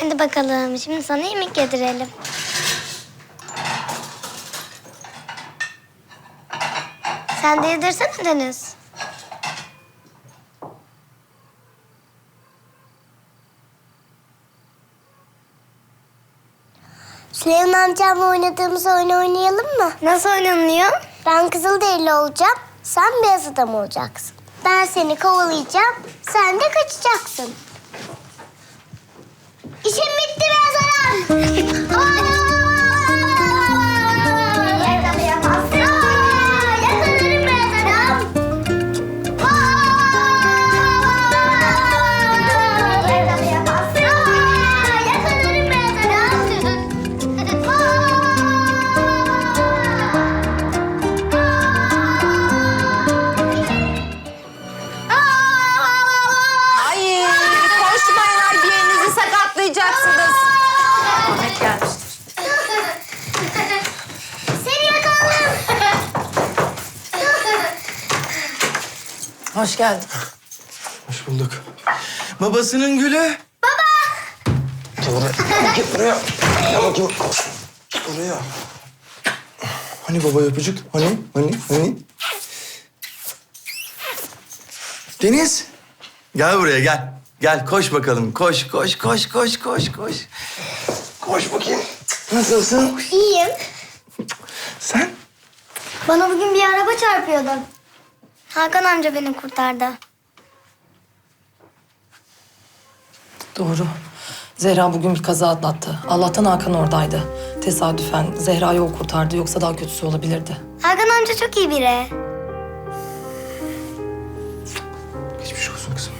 Hadi bakalım şimdi sana yemek yedirelim. Sen de yedirsene Deniz. Süleyman amcamla oynadığımız oyunu oynayalım mı? Nasıl oynanıyor? Ben Kızılderili olacağım, sen beyaz adam olacaksın. Ben seni kovalayacağım, sen de kaçacaksın. İşim bitti beyaz Hoş geldin. Hoş bulduk. Babasının gülü. Baba. Gel buraya. Gel buraya. Gel bakayım. Buraya. Hani baba öpücük? Hani? Hani? Hani? Deniz. Gel buraya gel. Gel koş bakalım. Koş, koş, koş, koş, koş, koş. Koş bakayım. Nasılsın? İyiyim. Sen? Bana bugün bir araba çarpıyordu. Hakan amca beni kurtardı. Doğru. Zehra bugün bir kaza atlattı. Allah'tan Hakan oradaydı. Tesadüfen Zehra'yı o kurtardı yoksa daha kötüsü olabilirdi. Hakan amca çok iyi biri. Geçmiş olsun kızım.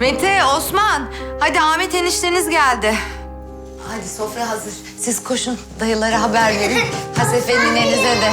Mete, Osman. Hadi Ahmet enişteniz geldi. Hadi sofra hazır. Siz koşun dayılara haber verin. Hasefe ninenize de.